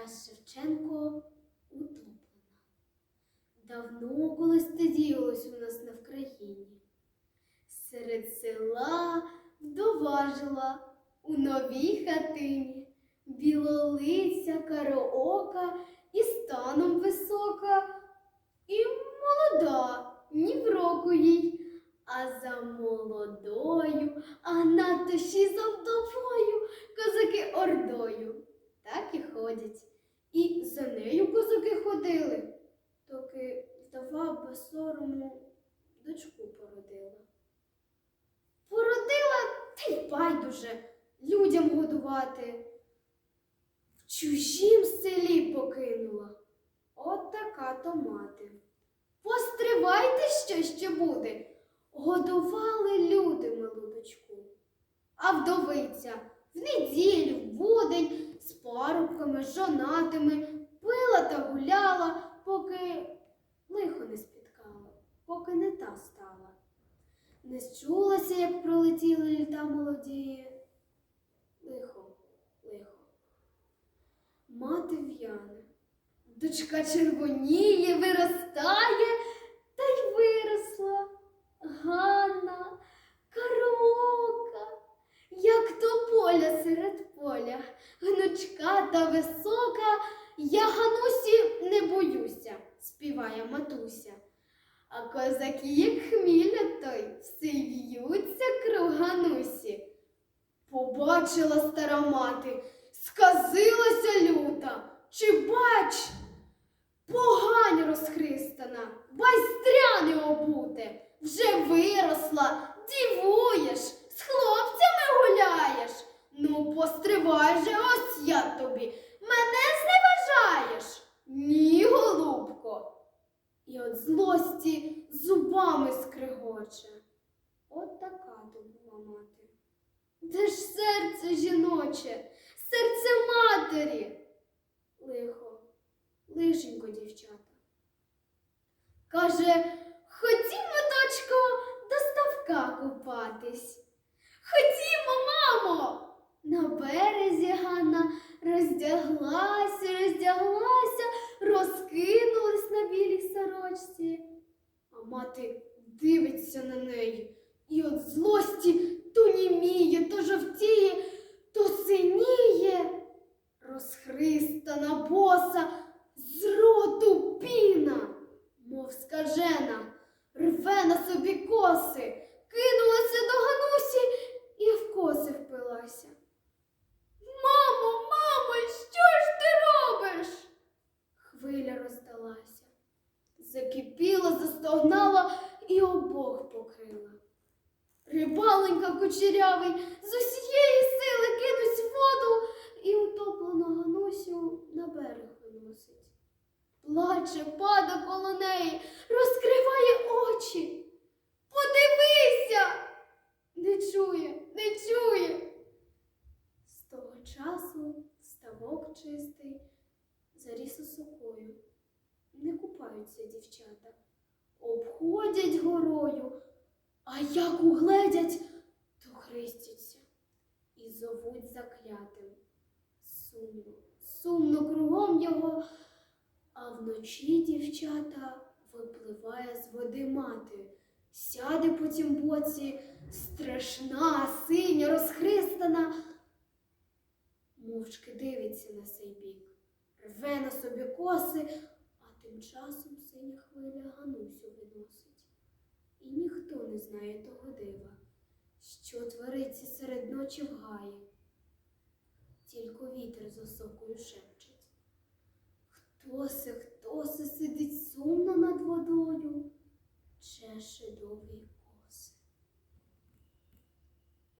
Тарас Шевченко утоплена. Давно колись це діялось у нас на Вкраїні. Серед села вдова жила у новій хатині, білолиця, кароока і станом висока, і молода, ні в року їй, а за молодою, а надто ще й за вдовою, козаки ордою. Так і ходять. І за нею козаки ходили, доки вдова без сорому дочку породила. Породила та й байдуже людям годувати. В чужім селі покинула. От така то мати. Постривайте, що ще буде. Годували люди малу дочку. А вдовиця в неділю, в будень парубками, жонатими пила та гуляла, поки лихо не спіткало, поки не та стала. Не счулася, як пролетіли літа молоді. Лихо, лихо. Мати в'яне, дочка червоніє, виростає, та й виросла. Ганна, караока, як то поля серед поля, гнучка та висока, я Ганусі не боюся, співає матуся. А козаки, як хміля той, все в'ються круг Ганусі. Побачила стара мати, сказилася люта, чи бач, погань розхристана, байстряне обуте, вже виросла, І от злості зубами скригоче. От така то була мати. Де ж серце жіноче, серце матері? Лихо, лишенько, дівчата. Каже, ходімо, дочко, до ставка купатись. Ходімо, мамо. На березі Ганна дивиться на неї і от злості то німіє, то жовтіє, то синіє. Розхристана боса, з роту піна, мов скажена, рве на собі коси, кинулася до Ганусі і в коси впилася. Мамо, мамо, що ж ти робиш? Хвиля роздалася, закипіла, застогнала і обох покрила. Рибаленька кучерявий з усієї сили кинусь в воду і утоплену Ганусю на берег виносить. Плаче, пада коло неї, розкриває очі. Подивися! Не чує, не чує. З того часу ставок чистий, заріс осокою. Не купаються дівчата, обходять горою, а як угледять, то хрестяться і зовуть заклятим. Сумно, сумно кругом його, а вночі дівчата випливає з води мати, сяде по тім боці, страшна, синя, розхристана, мовчки дивиться на сей бік, рве на собі коси, а тим часом синя хвиля Ганусю виносить і ніхто не знає того дива, що твориться серед ночі в гаї, тільки вітер з осокою шепчеть. Хто се, хто се сидить сумно над водою, чеше довгий